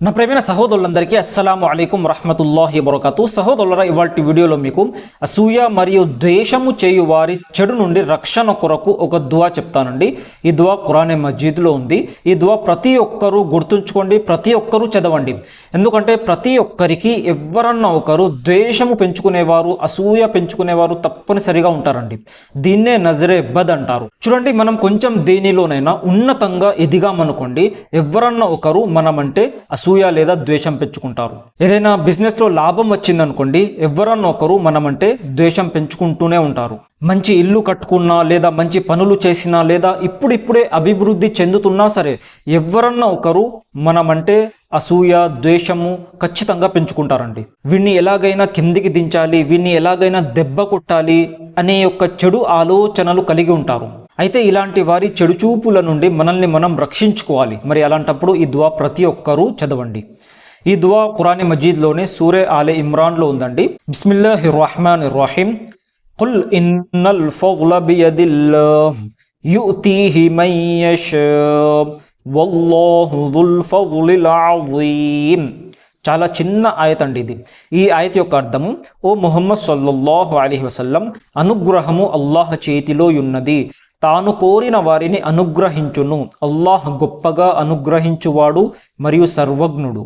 నా ప్రేమైన సహోదరులందరికీ అస్సలాము అలైకుం రహమతుల్లాహి బరకతు సహోదరుల ఇవాటి వీడియోలో మీకు అసూయ మరియు ద్వేషము చేయు వారి చెడు నుండి రక్షణ కొరకు ఒక దువా చెప్తానండి. ఈ దువా ఖురానే మస్జిద్లో ఉంది. ఈ దువా ప్రతి ఒక్కరూ గుర్తుంచుకోండి ప్రతి ఒక్కరూ చదవండి. ఎందుకంటే ప్రతి ఒక్కరికి ఎవరన్నా ఒకరు ద్వేషము పెంచుకునేవారు అసూయ పెంచుకునేవారు తప్పనిసరిగా ఉంటారండి. దీన్నే నజరే బద్ అంటారు. చూడండి మనం కొంచెం దేనిలోనైనా ఉన్నతంగా ఎదిగామనుకోండి ఎవరన్నా ఒకరు మనమంటే అసూయ లేదా ద్వేషం పెంచుకుంటారు. ఏదైనా బిజినెస్లో లాభం వచ్చిందనుకోండి ఎవరన్నా ఒకరు మనమంటే ద్వేషం పెంచుకుంటూనే ఉంటారు. మంచి ఇల్లు కట్టుకున్నా లేదా మంచి పనులు చేసినా లేదా ఇప్పుడిప్పుడే అభివృద్ధి చెందుతున్నా సరే ఎవరన్నా ఒకరు మనమంటే అసూయ ద్వేషము ఖచ్చితంగా పెంచుకుంటారండి. వీడిని ఎలాగైనా కిందికి దించాలి వీడిని ఎలాగైనా దెబ్బ కొట్టాలి అనే యొక్క చెడు ఆలోచనలు కలిగి ఉంటారు. అయితే ఇలాంటి వారి చెడుచూపుల నుండి మనల్ని మనం రక్షించుకోవాలి. మరి అలాంటప్పుడు ఈ దువా ప్రతి ఒక్కరూ చదవండి. ఈ దువా ఖురాని మజీద్లోనే సూరే ఆలే ఇమ్రాన్లో ఉందండి. బిస్మిల్లాహి రహమాన్ రహీం కుల్ ఇన్నల్ ఫౌల బియదిల్లా యుతీహి మయ్యష్ వల్లాహు దుల్ ఫౌలిల్ అజీమ్. చాలా చిన్న ఆయత అండి ఇది. ఈ ఆయత యొక్క అర్థము ఓ మొహమ్మద్ సల్లల్లాహు అలీ వసల్లం అనుగ్రహము అల్లాహ్ చేతిలో ఉన్నది. తాను కోరిన వారిని అనుగ్రహించును. అల్లాహ్ గొప్పగా అనుగ్రహించువాడు మరియు సర్వజ్ఞుడు.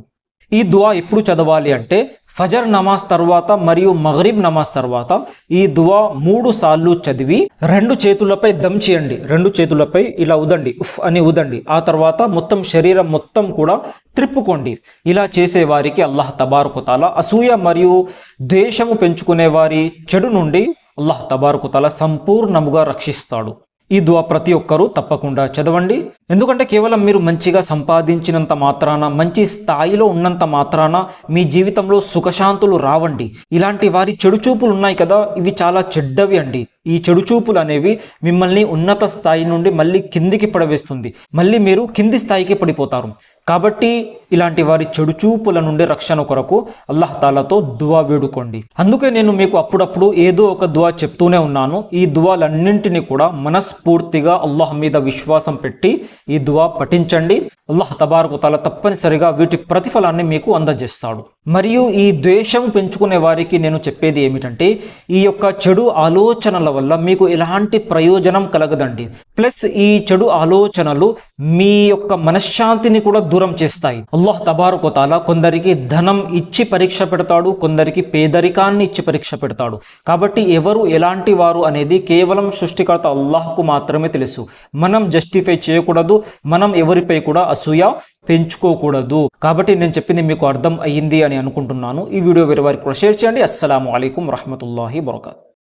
ఈ దువా ఎప్పుడు చదవాలి అంటే ఫజర్ నమాజ్ తర్వాత మరియు మగరిబ్ నమాజ్ తర్వాత ఈ దువా మూడు సార్లు చదివి రెండు చేతులపై దమ్ చేయండి. రెండు చేతులపై ఇలా ఉదండి ఉఫ్ అని ఉదండి ఆ తర్వాత మొత్తం శరీరం మొత్తం కూడా త్రిప్పుకోండి. ఇలా చేసే వారికి అల్లాహ్ తబారుకుతాల అసూయ మరియు ద్వేషము పెంచుకునే వారి చెడు నుండి అల్లాహ్ తబారుకుతాల సంపూర్ణముగా రక్షిస్తాడు. ఈ దువా ప్రతి ఒక్కరూ తప్పకుండా చదవండి. ఎందుకంటే కేవలం మీరు మంచిగా సంపాదించినంత మాత్రాన మంచి స్థాయిలో ఉన్నంత మాత్రాన మీ జీవితంలో సుఖశాంతులు రావండి. ఇలాంటి వారి చెడు చూపులు ఉన్నాయి కదా ఇవి చాలా చెడ్డవి అండి. ఈ చెడు చూపులు అనేవి మిమ్మల్ని ఉన్నత స్థాయి నుండి మళ్ళీ కిందికి పడవేస్తుంది. మళ్ళీ మీరు కింది స్థాయికి పడిపోతారు. కాబట్టి ఇలాంటి వారి చెడు చూపుల నుండి రక్షణ కొరకు అల్లాహ్ తాలాతో దువా వేడుకోండి. అందుకే నేను మీకు అప్పుడప్పుడు ఏదో ఒక దువా చెప్తూనే ఉన్నాను. ఈ దువాలన్నింటినీ కూడా మనస్ఫూర్తిగా అల్లాహ్ మీద విశ్వాసం పెట్టి ఈ దువా పఠించండి. అల్లాహ్ తబారకు తాలా తప్పనిసరిగా వీటి ప్రతిఫలాన్ని మీకు అందజేస్తాడు. మరియు ఈ ద్వేషం పెంచుకునే వారికి నేను చెప్పేది ఏమిటంటే ఈ యొక్క చెడు ఆలోచనల వల్ల మీకు ఎలాంటి ప్రయోజనం కలగదండి. ప్లస్ ఈ చెడు ఆలోచనలు మీ యొక్క మనశ్శాంతిని కూడా దూరం చేస్తాయి. అల్లాహ్ తబారుకోతాల కొందరికి ధనం ఇచ్చి పరీక్ష పెడతాడు కొందరికి పేదరికాన్ని ఇచ్చి పరీక్ష పెడతాడు. కాబట్టి ఎవరు ఎలాంటి వారు అనేది కేవలం సృష్టికర్త అల్లాహ్కు మాత్రమే తెలుసు. మనం జస్టిఫై చేయకూడదు మనం ఎవరిపై కూడా అసూయ పెంచుకోకూడదు. కాబట్టి నేను చెప్పింది మీకు అర్థం అయ్యింది అని అనుకుంటున్నాను. ఈ వీడియో వేరే వారికి కూడా షేర్ చేయండి. అస్సలం అయికం వరహమూల వరకాతు